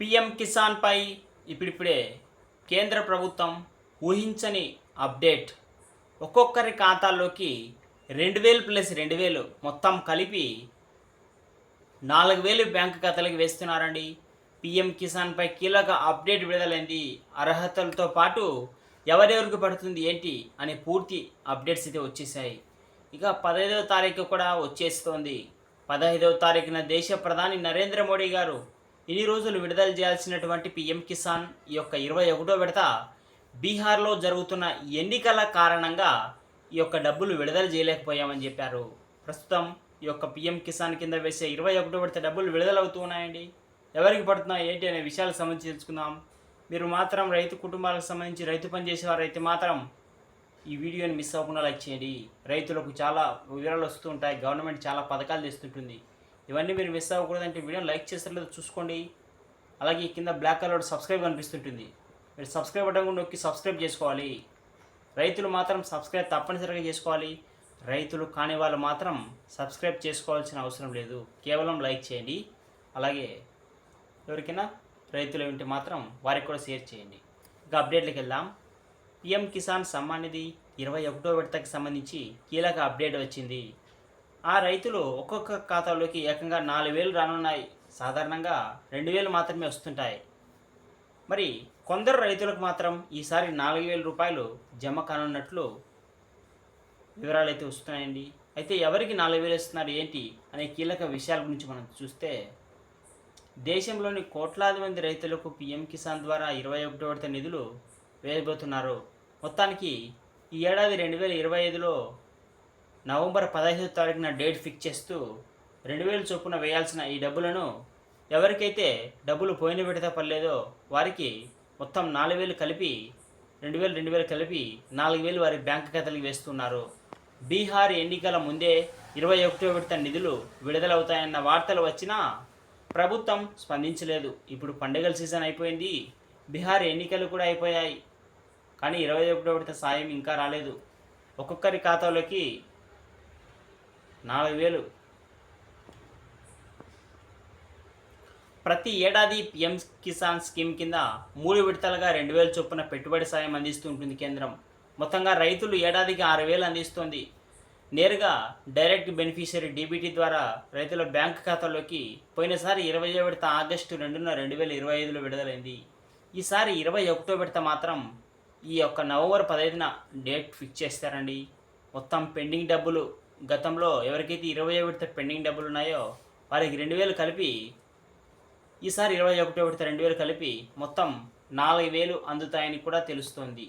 PM కిసాన్పై ఇప్పుడిప్పుడే కేంద్ర ప్రభుత్వం ఊహించని అప్డేట్. ఒక్కొక్కరి ఖాతాల్లోకి రెండు వేలు ప్లస్ రెండు వేలు మొత్తం కలిపి నాలుగు వేలు బ్యాంకు ఖాతాలకు వేస్తున్నారండి. పిఎం కిసాన్పై కీలక అప్డేట్ విడుదలైంది. అర్హతలతో పాటు ఎవరెవరికి పడుతుంది ఏంటి అనే పూర్తి అప్డేట్స్ అయితే వచ్చేసాయి ఇక పదహైదవ తారీఖు కూడా వచ్చేస్తోంది. పదహైదవ తారీఖున దేశ ప్రధాని నరేంద్ర మోడీ గారు ఇన్ని రోజులు విడుదల చేయాల్సినటువంటి పిఎం కిసాన్ ఈ యొక్క ఇరవై ఒకటో విడత బీహార్లో జరుగుతున్న ఎన్నికల కారణంగా ఈ యొక్క డబ్బులు విడుదల చేయలేకపోయామని చెప్పారు. ప్రస్తుతం ఈ యొక్క పిఎం కిసాన్ కింద వేసే ఇరవై ఒకటో విడత డబ్బులు విడుదలవుతూ ఉన్నాయండి. ఎవరికి పడుతున్నాయి ఏంటి అనే విషయాలకు సంబంధించి తెలుసుకుందాం. మీరు మాత్రం రైతు కుటుంబాలకు సంబంధించి రైతు పని చేసేవారైతే మాత్రం ఈ వీడియోని మిస్ అవ్వకుండా లైక్ చేయండి. రైతులకు చాలా వివరాలు వస్తూ ఉంటాయి. గవర్నమెంట్ చాలా పథకాలు తెస్తుంటుంది. ఇవన్నీ మీరు మిస్ అవ్వకూడదంటే వీడియోని లైక్ చేసేట్లేదు చూసుకోండి. అలాగే కింద బ్లాక్ కలర్ సబ్స్క్రైబ్ కనిపిస్తుంటుంది. మీరు సబ్స్క్రైబ్ బటన్ కూడా నొక్కి సబ్స్క్రైబ్ చేసుకోవాలి. రైతులు మాత్రం సబ్స్క్రైబ్ తప్పనిసరిగా చేసుకోవాలి. రైతులు కాని వాళ్ళు మాత్రం సబ్స్క్రైబ్ చేసుకోవాల్సిన అవసరం లేదు. కేవలం లైక్ చేయండి. అలాగే ఎవరికైనా రైతులు ఉంటే మాత్రం వారికి కూడా షేర్ చేయండి. ఇక అప్డేట్లకు వెళ్దాం. పిఎం కిసాన్ సమ్మాన్ నిధి ఇరవై ఒకటో విడతకి సంబంధించి కీలక అప్డేట్ వచ్చింది. ఆ రైతులు ఒక్కొక్క ఖాతాలోకి ఏకంగా నాలుగు వేలు రానున్నాయి. సాధారణంగా రెండు వేలు మాత్రమే వస్తుంటాయి. మరి కొందరు రైతులకు మాత్రం ఈసారి నాలుగు వేల రూపాయలు జమ కానున్నట్లు వివరాలు అయితే వస్తున్నాయండి. అయితే ఎవరికి నాలుగు వేలు ఇస్తున్నారు ఏంటి అనే కీలక విషయాల గురించి మనం చూస్తే దేశంలోని కోట్లాది మంది రైతులకు పీఎం కిసాన్ ద్వారా ఇరవై ఒకటో విడత నిధులు వేయబోతున్నారు. మొత్తానికి ఈ ఏడాది రెండు వేల ఇరవై ఐదులో నవంబర్ పదహైదు తారీఖున డేట్ ఫిక్స్ చేస్తూ రెండు వేలు చొప్పున వేయాల్సిన ఈ డబ్బులను ఎవరికైతే డబ్బులు పోయిన విడత పడలేదో వారికి మొత్తం నాలుగు వేలు కలిపి రెండు వేలు రెండు వేలు కలిపి నాలుగు వేలు వారి బ్యాంక్ ఖాతాలకు వేస్తున్నారు. బీహార్ ఎన్నికల ముందే ఇరవై ఒకటో విడత నిధులు విడుదలవుతాయన్న వార్తలు వచ్చినా ప్రభుత్వం స్పందించలేదు. ఇప్పుడు పండుగల సీజన్ అయిపోయింది. బీహార్ ఎన్నికలు కూడా అయిపోయాయి. కానీ ఇరవై ఒకటో విడత సాయం ఇంకా రాలేదు. ఒక్కొక్కరి ఖాతాలోకి నాలుగు వేలు. ప్రతి ఏడాది పిఎం కిసాన్ స్కీమ్ కింద మూడు విడతలుగా రెండు వేల చొప్పున పెట్టుబడి సాయం అందిస్తూ ఉంటుంది కేంద్రం. మొత్తంగా రైతులు ఏడాదికి ఆరు వేలు అందిస్తుంది. నేరుగా డైరెక్ట్ బెనిఫిషియరీ డీబీటీ ద్వారా రైతుల బ్యాంక్ ఖాతాలోకి పోయినసారి ఇరవై విడత ఆగస్టు రెండున రెండు వేల ఇరవై ఐదులో విడుదలైంది. ఈసారి ఇరవై ఒకటో విడత మాత్రం ఈ యొక్క నవంబర్ పదహైదున డేట్ ఫిక్స్ చేస్తారండి. మొత్తం పెండింగ్ డబ్బులు గతంలో ఎవరికైతే ఇరవై విడత పెండింగ్ డబ్బులు ఉన్నాయో వారికి రెండు వేలు కలిపి ఈసారి ఇరవై ఒకటో విడత రెండు వేలు కలిపి మొత్తం నాలుగు వేలు అందుతాయని కూడా తెలుస్తోంది.